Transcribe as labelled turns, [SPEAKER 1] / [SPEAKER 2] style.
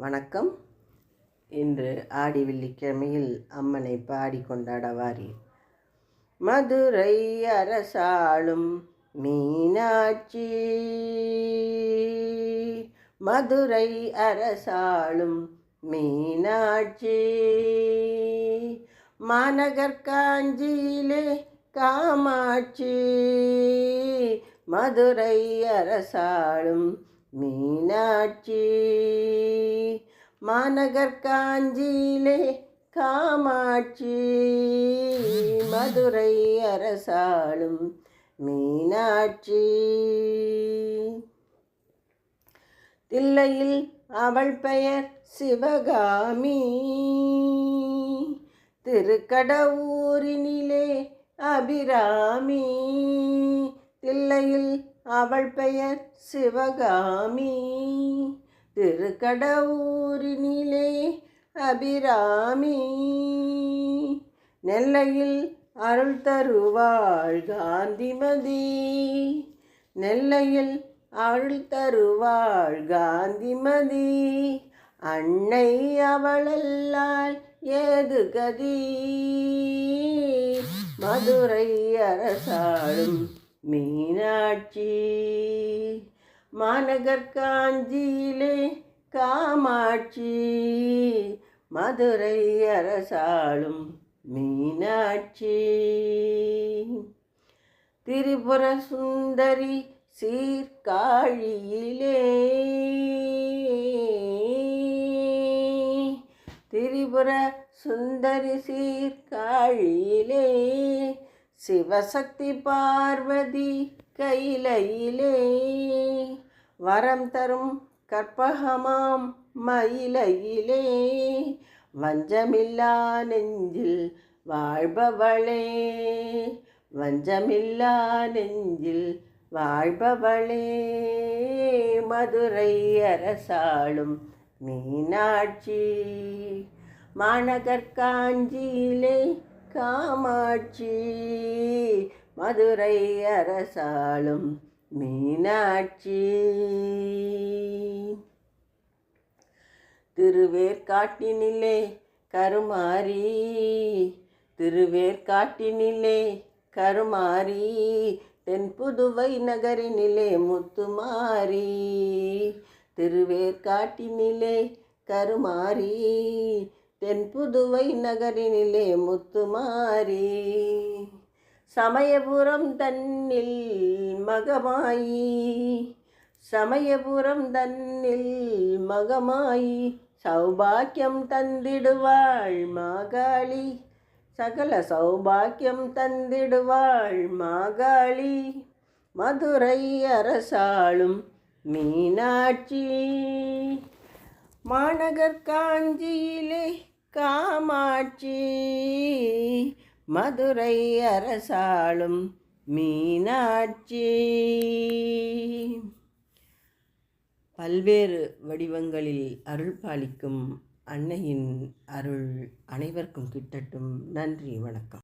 [SPEAKER 1] வணக்கம். இன்று ஆடி வெள்ளிக்கிழமையில் அம்மனை பாடி கொண்டாடவாரி மதுரை அரசாளும் மீனாட்சி. மதுரை அரசாளும் மீனாட்சி. மாநகர் காஞ்சியிலே காமாட்சி. மதுரை அரசாளும் மீனாட்சி. மாநகர் காஞ்சியிலே காமாட்சி. மதுரை அரசாளும் மீனாட்சி. தில்லையில் அவள் பெயர் சிவகாமி. திருக்கடவூரினிலே அபிராமி. இல்லையில் அவள் பெயர் சிவகாமி. திருக்கடவூரினிலே அபிராமி. நெல்லையில் அருள் தருவாள் காந்திமதி. நெல்லையில் அருள் தருவாள் காந்திமதி. அன்னை அவளல்லால் ஏது கதி? மதுரை அரசாளும் மீனாட்சி. மாநகர் காஞ்சியிலே காமாட்சி. மதுரை அரசாளும் மீனாட்சி. திரிபுர சுந்தரி சீர்காழியிலே. திரிபுர சுந்தரி சீர்காழியிலே. சிவசக்தி பார்வதி கையிலையிலே வரம் தரும் கற்பகமாம் மயிலையிலே. வஞ்சமில்லா நெஞ்சில் வாழ்பவளே வஞ்சமில்லா நெஞ்சில் வாழ்பவளே. மதுரை அரசாளும் மீனாட்சி மாநகர் காஞ்சியிலே காமாட்சி. மதுரை அரசாளும் மீனாட்சி. திருவேற்காட்டினிலே கருமாரி திருவேற்காட்டினிலே கருமாரி தென் புதுவை நகரினிலே முத்துமாரி திருவேற்காட்டினிலே கருமாரி தென்புதுவை நகரினிலே முத்துமாரி. சமயபுரம் தன்னில் மகமாயி. சமயபுரம் தன்னில் மகமாயி. சௌபாக்கியம் தந்திடுவாள் மாகாளி. சகல சௌபாக்கியம் தந்திடுவாள் மாகாளி. மதுரை அரசாளும் மீனாட்சி. மாநகர் காஞ்சியிலே காமாட்சி மதுரை அரசாளும் மீனாட்சி. பல்வேறு வடிவங்களில் அருள் பாலிக்கும் அன்னையின் அருள் அனைவருக்கும் கிட்டட்டும் நன்றி வணக்கம்.